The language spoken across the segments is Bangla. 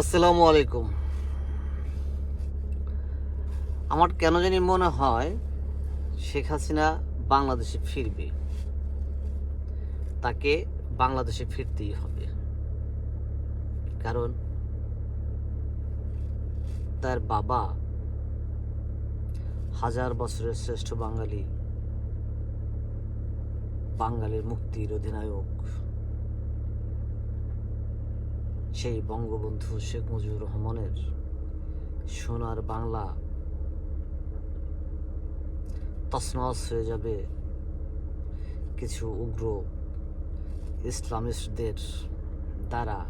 আসসালামু আলাইকুম। আমার কেন জানি মনে হয় শেখ হাসিনা বাংলাদেশে ফিরবে। তাকে বাংলাদেশে ফিরতেই হবে। কারণ তার বাবা হাজার বছরের শ্রেষ্ঠ বাঙালি, বাঙালির মুক্তির অধিনায়ক। সেই বঙ্গবন্ধু শেখ মুজিবুর রহমানের সোনার বাংলা তসনস হয়ে যাবে কিছু উগ্র ইসলামিস্টদের দ্বারা।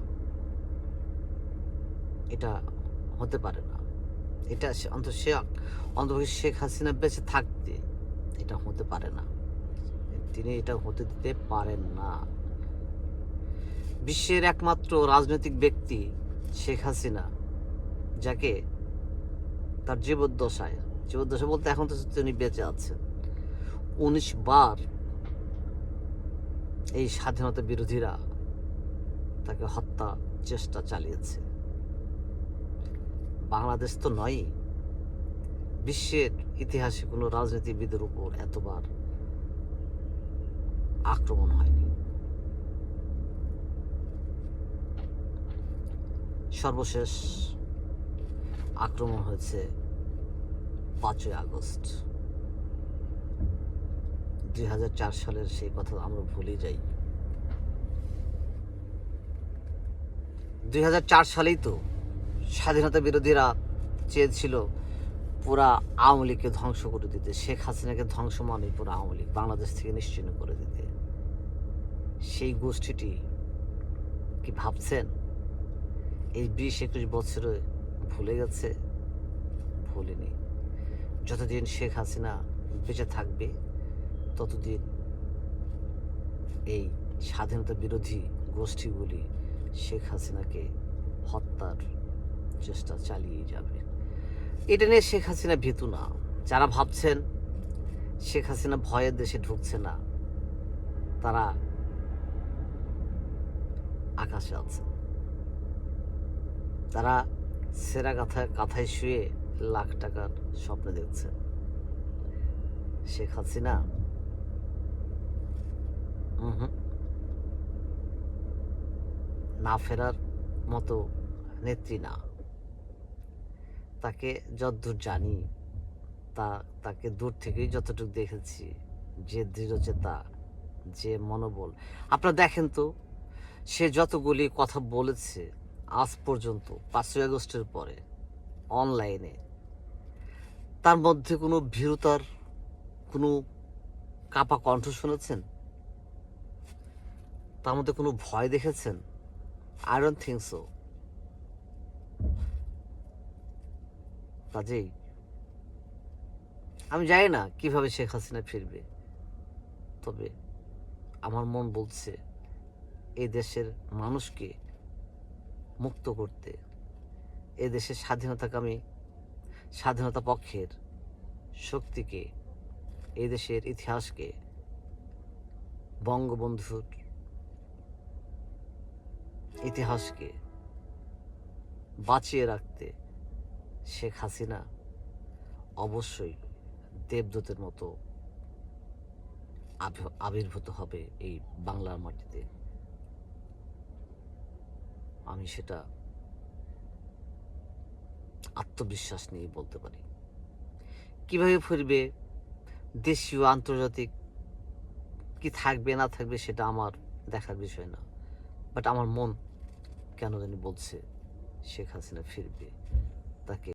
এটা হতে পারে না। এটা সে অন্তত শেখ হাসিনা বেঁচে থাকতে এটা হতে পারে না। তিনি এটা হতে দিতে পারেন না। বিশ্বের একমাত্র রাজনৈতিক ব্যক্তি শেখ হাসিনা, যাকে তার জীবদ্দশায়, জীবদ্দশা বলতে এখন তো তিনি বেঁচে আছেন। উনিশ বার এই স্বাধীনতা বিরোধীরা তাকে হত্যা চেষ্টা চালিয়েছে। বাংলাদেশ তো নয় বিশ্বের ইতিহাসে কোনো রাজনীতিবিদের উপর এতবার আক্রমণ হয়নি। সর্বশেষ আক্রমণ হয়েছে পাঁচই আগস্ট। দুই হাজার চার সালের সেই কথা আমরা ভুলে যাই। দুই হাজার চার সালেই তো স্বাধীনতা বিরোধীরা চেয়েছিল পুরা আওয়ামী লীগকে ধ্বংস করে দিতে। শেখ হাসিনাকে ধ্বংস মানে পুরা আওয়ামী লীগ, বাংলাদেশ থেকে নিশ্চিন্ন করে দিতে। সেই গোষ্ঠীটি কি ভাবছেন? এই বিশ একুশ বছরে ভুলে গেছে? ভুলিনি। যতদিন শেখ হাসিনা বেঁচে থাকবে, ততদিন এই স্বাধীনতা বিরোধী গোষ্ঠীগুলি শেখ হাসিনাকে হত্যার চেষ্টা চালিয়ে যাবে। এটা নিয়ে শেখ হাসিনা ভীতু না। যারা ভাবছেন শেখ হাসিনা ভয়ের দেশে ঢুকছে না, তারা আকাশে আছে। তারা সেরা কাথায় কাথায় শুয়ে লাখ টাকার স্বপ্ন দেখছে। শেখ হাসিনা? না ফেরার মতো নেত্রী না। তাকে যতদূর জানি, তা, তাকে দূর থেকেই যতটুকু দেখেছি, যে দৃঢ়চেতা, যে মনোবল। আপনারা দেখেন তো, সে যতগুলি কথা বলেছে আজ পর্যন্ত, পাঁচই আগস্টের পরে অনলাইনে তার মধ্যে কোনো ভীরুতার কোনো কাপা কণ্ঠ শুনেছেন? তার মধ্যে কোনো ভয় দেখেছেন? আই ডোন্ট থিঙ্ক সো কাজেই, আমি জানি না কীভাবে শেখ হাসিনা ফিরবে। তবে আমার মন বলছে এই দেশের মানুষকে মুক্ত করতে এ দেশের স্বাধীনতাকামী স্বাধীনতা পক্ষের শক্তিকে এই দেশের ইতিহাসকে বঙ্গবন্ধুর ইতিহাসকে বাঁচিয়ে রাখতে শেখ হাসিনা অবশ্যই দেবদূতের মতো আবির- আবির্ভূত হবে এই বাংলার মাটিতে। আমি সেটা আত্মবিশ্বাস নিয়ে বলতে পারি। কীভাবে ফিরবে? দেশীয়, আন্তর্জাতিক কি থাকবে, না থাকবে সেটা আমার দেখার বিষয় না। বাট আমার মন কেন জানি বলছে শেখ হাসিনা ফিরবে, তাকে